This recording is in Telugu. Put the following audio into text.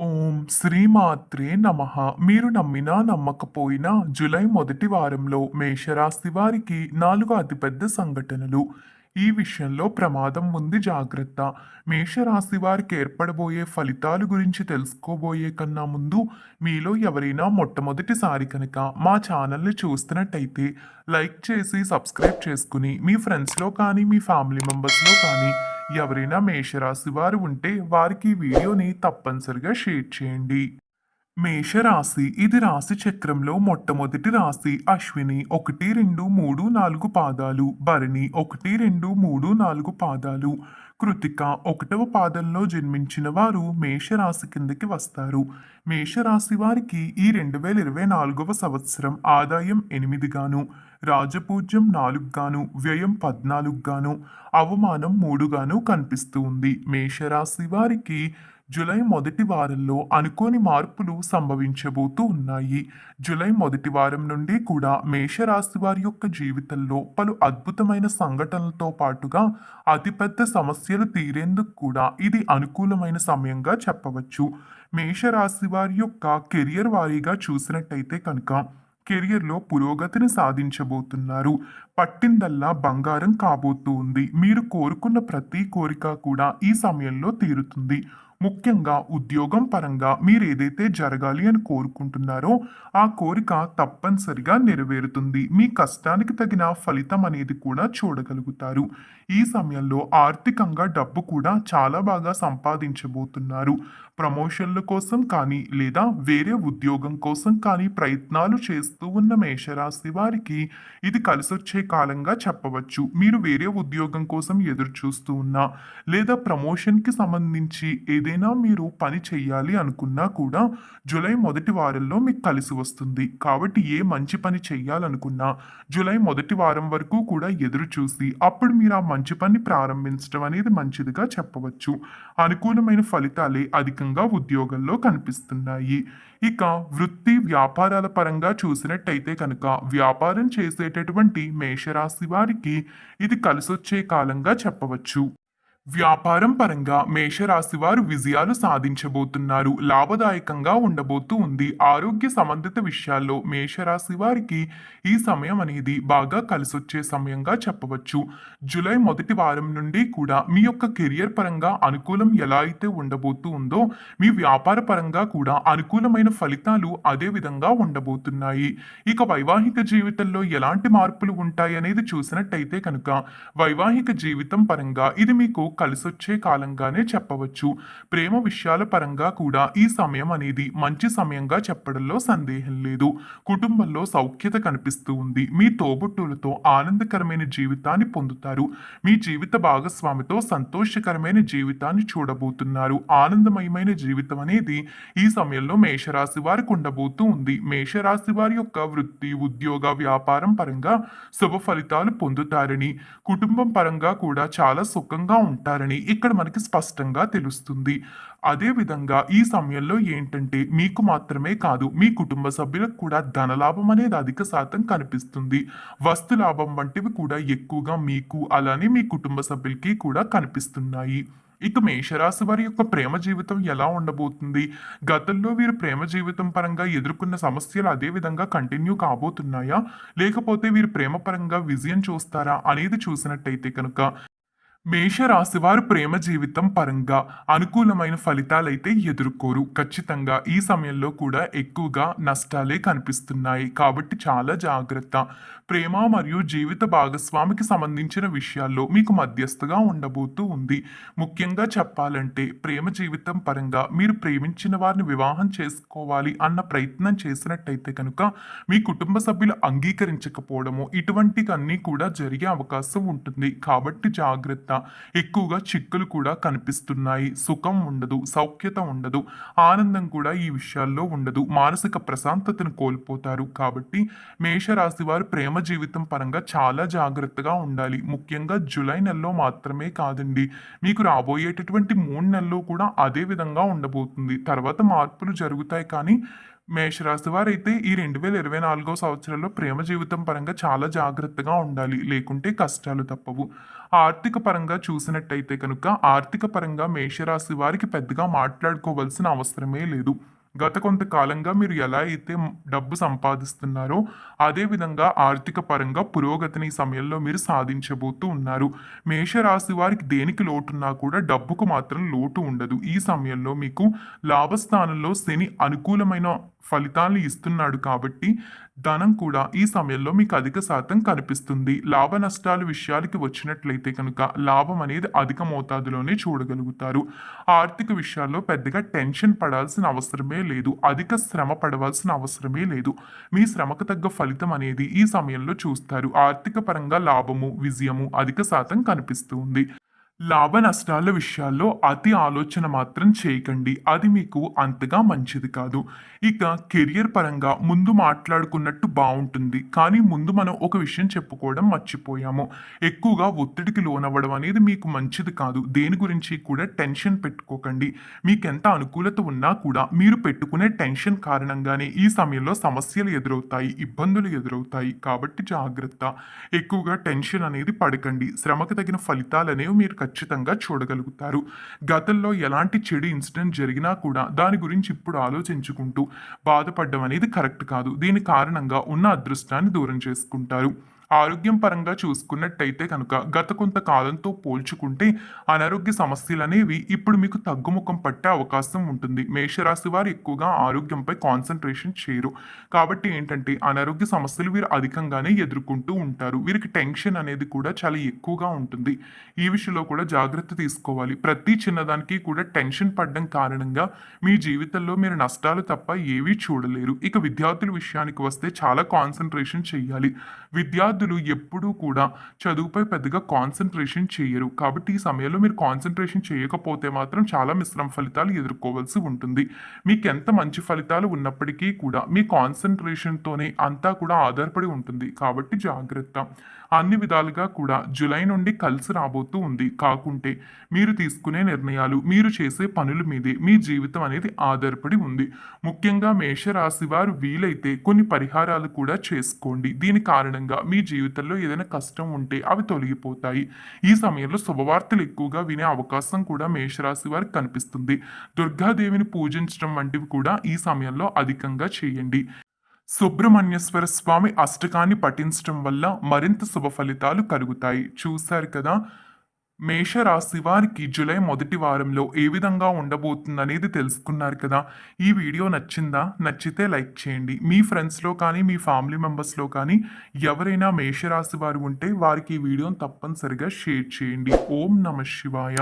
ఓం శ్రీమాత్రే నమ. మీరు నమ్మినా నమ్మకపోయినా జూలై మొదటి వారంలో మేషరాశి వారికి నాలుగు అతిపెద్ద సంఘటనలు. ఈ విషయంలో ప్రమాదం ఉంది జాగ్రత్త. మేషరాశి వారికి ఏర్పడబోయే ఫలితాలు గురించి తెలుసుకోబోయే కన్నా ముందు మీలో ఎవరైనా మొట్టమొదటిసారి కనుక మా ఛానల్ని చూస్తున్నట్టయితే లైక్ చేసి సబ్స్క్రైబ్ చేసుకుని మీ ఫ్రెండ్స్లో కానీ మీ ఫ్యామిలీ మెంబర్స్లో కానీ ఎవరైనా మేషరాశి వారు ఉంటే వారికి ఈ వీడియోని తప్పనిసరిగా షేర్ చేయండి. మేషరాశి ఇది రాశి చక్రంలో మొట్టమొదటి రాశి. అశ్విని ఒకటి రెండు మూడు నాలుగు పాదాలు. భరణి ఒకటి రెండు మూడు నాలుగు పాదాలు. కృతిక ఒకటవ పాదంలో జన్మించిన వారు మేషరాశి కిందకి వస్తారు. మేషరాశి వారికి ఈ రెండు వేల ఇరవై నాలుగవ సంవత్సరం ఆదాయం ఎనిమిదిగాను. రాజపూజ్యం నాలుగుగాను వ్యయం పద్నాలుగుగాను అవమానం మూడుగాను కనిపిస్తూ ఉంది మేషరాశి వారికి జూలై మొదటి వారంలో అనుకోని మార్పులు సంభవించబోతూ ఉన్నాయి. జూలై మొదటి వారం నుండి కూడా మేషరాశి వారి యొక్క జీవితంలో పలు అద్భుతమైన సంఘటనలతో పాటుగా అతిపెద్ద సమస్యలు తీరేందుకు కూడా ఇది అనుకూలమైన సమయంగా చెప్పవచ్చు. మేషరాశి వారి యొక్క కెరియర్ వారీగా చూసినట్టయితే కనుక కెరియర్లో పురోగతిని సాధించబోతున్నారు. పట్టిందల్లా బంగారం కాబోతూ ఉంది. మీరు కోరుకున్న ప్రతి కోరిక కూడా ఈ సమయంలో తీరుతుంది. ముఖ్యంగా ఉద్యోగం పరంగా మీరు ఏదైతే జరగాలి అని కోరుకుంటున్నారో ఆ కోరిక తప్పనిసరిగా నెరవేరుతుంది. మీ కష్టానికి తగిన ఫలితం అనేది కూడా చూడగలుగుతారు. ఈ సమయంలో ఆర్థికంగా డబ్బు కూడా చాలా బాగా సంపాదించబోతున్నారు. ప్రమోషన్ల కోసం కానీ లేదా వేరే ఉద్యోగం కోసం కానీ ప్రయత్నాలు చేస్తూ ఉన్న మేషరాశి వారికి ఇది కలిసొచ్చే కాలంగా చెప్పవచ్చు. మీరు వేరే ఉద్యోగం కోసం ఎదురు చూస్తూ ఉన్నా లేదా ప్రమోషన్కి సంబంధించి ఏదైనా మీరు పని చేయాలి అనుకున్నా కూడా జూలై మొదటి వారంలో మీకు కలిసి వస్తుంది. కాబట్టి ఏ మంచి పని చేయాలనుకున్నా జూలై మొదటి వారం వరకు కూడా ఎదురు చూసి అప్పుడు మీరు ఆ మంచి పని ప్రారంభించడం అనేది మంచిదిగా చెప్పవచ్చు. అనుకూలమైన ఫలితాలే అధికంగా ఉద్యోగంలో కనిపిస్తున్నాయి. ఇక వృత్తి వ్యాపారాల పరంగా చూసినట్టయితే కనుక వ్యాపారం చేసేటటువంటి మేషరాశి వారికి ఇది కలిసొచ్చే కాలంగా చెప్పవచ్చు. వ్యాపారం పరంగా మేషరాశి వారు విజయాలు సాధించబోతున్నారు. లాభదాయకంగా ఉండబోతూ ఉంది. ఆరోగ్య సంబంధిత విషయాల్లో మేషరాశి వారికి ఈ సమయం అనేది బాగా కలిసొచ్చే సమయంగా చెప్పవచ్చు. జూలై మొదటి వారం నుండి కూడా మీ యొక్క కెరియర్ పరంగా అనుకూలం ఎలా అయితే ఉండబోతూ ఉందో మీ వ్యాపార పరంగా కూడా అనుకూలమైన ఫలితాలు అదే విధంగా ఉండబోతున్నాయి. ఇక వైవాహిక జీవితంలో ఎలాంటి మార్పులు ఉంటాయి అనేది చూసినట్టయితే కనుక వైవాహిక జీవితం పరంగా ఇది మీకు కలిసొచ్చే కాలంగానే చెప్పవచ్చు. ప్రేమ విషయాల పరంగా కూడా ఈ సమయం అనేది మంచి సమయంగా చెప్పడంలో సందేహం లేదు. కుటుంబంలో సౌఖ్యత కనిపిస్తూ ఉంది. మీ తోబుట్టులతో ఆనందకరమైన జీవితాన్ని పొందుతారు. మీ జీవిత భాగస్వామితో సంతోషకరమైన జీవితాన్ని చూడబోతున్నారు. ఆనందమయమైన జీవితం అనేది ఈ సమయంలో మేషరాశి వారికి ఉండబోతూ ఉంది. మేషరాశి వారి యొక్క వృత్తి ఉద్యోగ వ్యాపారం పరంగా శుభ ఫలితాలు పొందుతారని కుటుంబం పరంగా కూడా చాలా సుఖంగా ఉంటారని ఇక్కడ మనకి స్పష్టంగా తెలుస్తుంది. అదేవిధంగా ఈ సమయంలో ఏంటంటే మీకు మాత్రమే కాదు మీ కుటుంబ సభ్యులకు కూడా ధనలాభం అనేది అధిక శాతం కనిపిస్తుంది. వస్తు లాభం వంటివి కూడా ఎక్కువగా మీకు అలానే మీ కుటుంబ సభ్యులకి కూడా కనిపిస్తున్నాయి. ఇక మేషరాశి వారి యొక్క ప్రేమ జీవితం ఎలా ఉండబోతుంది? గతంలో వీరు ప్రేమ జీవితం పరంగా ఎదుర్కొన్న సమస్యలు అదే విధంగా కంటిన్యూ కాబోతున్నాయా? లేకపోతే వీరు ప్రేమ పరంగా విజయం చూస్తారా అనేది చూసినట్టయితే కనుక మేషరాశి వారు ప్రేమ జీవితం పరంగా అనుకూలమైన ఫలితాలైతే ఎదుర్కోరు. ఖచ్చితంగా ఈ సమయంలో కూడా ఎక్కువగా నష్టాలే కనిపిస్తున్నాయి. కాబట్టి చాలా జాగ్రత్త. ప్రేమ మరియు జీవిత భాగస్వామికి సంబంధించిన విషయాల్లో మీకు మధ్యస్థగా ఉండబోతూ ఉంది. ముఖ్యంగా చెప్పాలంటే ప్రేమ జీవితం పరంగా మీరు ప్రేమించిన వారిని వివాహం చేసుకోవాలి అన్న ప్రయత్నం చేసినట్టయితే కనుక మీ కుటుంబ సభ్యులు అంగీకరించకపోవడము ఇటువంటివన్నీ కూడా జరిగే అవకాశం ఉంటుంది. కాబట్టి జాగ్రత్త. ఎక్కువగా చిక్కులు కూడా కనిపిస్తున్నాయి. సుఖం ఉండదు సౌఖ్యత ఉండదు ఆనందం కూడా ఈ విషయాల్లో ఉండదు. మానసిక ప్రశాంతతను కోల్పోతారు. కాబట్టి మేషరాశి వారు ప్రేమ జీవితం పరంగా చాలా జాగ్రత్తగా ఉండాలి. ముఖ్యంగా జూలై నెలలో మాత్రమే కాదండి. మీకు రాబోయేటటువంటి మూడు నెలల్లో కూడా అదే విధంగా ఉండబోతుంది. తర్వాత మార్పులు జరుగుతాయి కానీ మేషరాశి వారైతే ఈ రెండు వేల ఇరవై నాలుగో సంవత్సరంలో ప్రేమ జీవితం పరంగా చాలా జాగ్రత్తగా ఉండాలి. లేకుంటే కష్టాలు తప్పవు. ఆర్థిక పరంగా చూసినట్టయితే కనుక ఆర్థిక పరంగా మేషరాశి వారికి పెద్దగా మాట్లాడుకోవాల్సిన అవసరమే లేదు. గత కొంతకాలంగా మీరు ఎలా అయితే డబ్బు సంపాదిస్తున్నారో అదే విధంగా ఆర్థిక పరంగా పురోగతిని ఈ సమయంలో మీరు సాధించబోతూ ఉన్నారు. మేషరాశి వారికి దేనికి లోటున్నా కూడా డబ్బుకు మాత్రం లోటు ఉండదు. ఈ సమయంలో మీకు లాభస్థానంలో శని అనుకూలమైన ఫలితాలను ఇస్తున్నాడు కాబట్టి ధనం కూడా ఈ సమయంలో మీకు అధిక శాతం కనిపిస్తుంది. లాభ నష్టాల విషయాలకి వచ్చినట్లయితే కనుక లాభం అనేది అధిక మోతాదులోనే చూడగలుగుతారు. ఆర్థిక విషయాల్లో పెద్దగా టెన్షన్ పడాల్సిన అవసరమే లేదు. అధిక శ్రమ పడవలసిన అవసరమే లేదు. మీ శ్రమకు తగ్గ ఫలితం అనేది ఈ సమయంలో చూస్తారు. ఆర్థిక పరంగా లాభము విజయము అధిక శాతం కనిపిస్తుంది. లాభ నష్టాల విషయాల్లో అతి ఆలోచన మాత్రం చేయకండి. అది మీకు అంతగా మంచిది కాదు. ఇక కెరియర్ పరంగా ముందు మాట్లాడుకున్నట్టు బాగుంటుంది కానీ ముందు మనం ఒక విషయం చెప్పుకోవడం మర్చిపోయాము. ఎక్కువగా ఒత్తిడికి లోనవ్వడం అనేది మీకు మంచిది కాదు. దేని గురించి కూడా టెన్షన్ పెట్టుకోకండి. మీకు ఎంత అనుకూలత ఉన్నా కూడా మీరు పెట్టుకునే టెన్షన్ కారణంగానే ఈ సమయంలో సమస్యలు ఎదురవుతాయి. ఇబ్బందులు ఎదురవుతాయి. కాబట్టి జాగ్రత్త. ఎక్కువగా టెన్షన్ అనేది పడకండి. శ్రమకు తగిన ఫలితాలనేవి మీరు ఖచ్చితంగా చూడగలుగుతారు. గతంలో ఎలాంటి చెడు ఇన్సిడెంట్ జరిగినా కూడా దాని గురించి ఇప్పుడు ఆలోచించుకుంటూ బాధపడడం అనేది కరెక్ట్ కాదు. దీని కారణంగా ఉన్న అదృష్టాన్ని దూరం చేసుకుంటారు. ఆరోగ్యం పరంగా చూసుకున్నట్టయితే కనుక గత కొంత కాలంతో పోల్చుకుంటే అనారోగ్య సమస్యలు అనేవి ఇప్పుడు మీకు తగ్గుముఖం పట్టే అవకాశం ఉంటుంది. మేషరాశి వారు ఎక్కువగా ఆరోగ్యంపై కాన్సన్ట్రేషన్ చేయరు. కాబట్టి ఏంటంటే అనారోగ్య సమస్యలు వీరు అధికంగానే ఎదుర్కొంటూ ఉంటారు. వీరికి టెన్షన్ అనేది కూడా చాలా ఎక్కువగా ఉంటుంది. ఈ విషయంలో కూడా జాగ్రత్త తీసుకోవాలి. ప్రతి చిన్నదానికి కూడా టెన్షన్ పడడం కారణంగా మీ జీవితంలో మీరు నష్టాలు తప్ప ఏవీ చూడలేరు. ఇక విద్యార్థుల విషయానికి వస్తే చాలా కాన్సన్ట్రేషన్ చేయాలి. విద్యార్థి విద్యార్థులు ఎప్పుడూ కూడా చదువుపై పెద్దగా కాన్సన్ట్రేషన్ చేయరు. కాబట్టి ఈ సమయంలో మీరు కాన్సన్ట్రేషన్ చేయకపోతే మాత్రం చాలా మిశ్రమ ఫలితాలు ఎదుర్కోవాల్సి ఉంటుంది. మీకు ఎంత మంచి ఫలితాలు ఉన్నప్పటికీ కూడా మీ కాన్సన్ట్రేషన్తోనే అంతా కూడా ఆధారపడి ఉంటుంది. కాబట్టి జాగ్రత్త. అన్ని విధాలుగా కూడా జూలై నుండి కలిసి రాబోతూ ఉంది. కాకుంటే మీరు తీసుకునే నిర్ణయాలు మీరు చేసే పనుల మీదే మీ జీవితం అనేది ఆధారపడి ఉంది. ముఖ్యంగా మేషరాశి వారు వీలైతే కొన్ని పరిహారాలు కూడా చేసుకోండి. దీని కారణంగా మీ జీవితంలో ఏదైనా కష్టం ఉంటే అవి తొలగిపోతాయి. ఈ సమయంలో శుభవార్తలు ఎక్కువగా వినే అవకాశం కూడా మేషరాశి వారికి కనిపిస్తుంది. దుర్గాదేవిని పూజించడం వంటివి కూడా ఈ సమయంలో అధికంగా చేయండి. సుబ్రహ్మణ్యేశ్వర స్వామి అష్టకాన్ని పఠించడం వల్ల మరింత శుభ ఫలితాలు కలుగుతాయి. చూశారు కదా? మేషరాశి వారికి జూలై మొదటి వారంలో ఏ విధంగా ఉండబోతుందనేది తెలుసుకున్నారు కదా. ఈ వీడియో నచ్చిందా? నచ్చితే లైక్ చేయండి. మీ ఫ్రెండ్స్లో కానీ మీ ఫ్యామిలీ మెంబర్స్లో కానీ ఎవరైనా మేషరాశి వారు ఉంటే వారికి ఈ వీడియోని తప్పనిసరిగా షేర్ చేయండి. ఓం నమ శివాయ.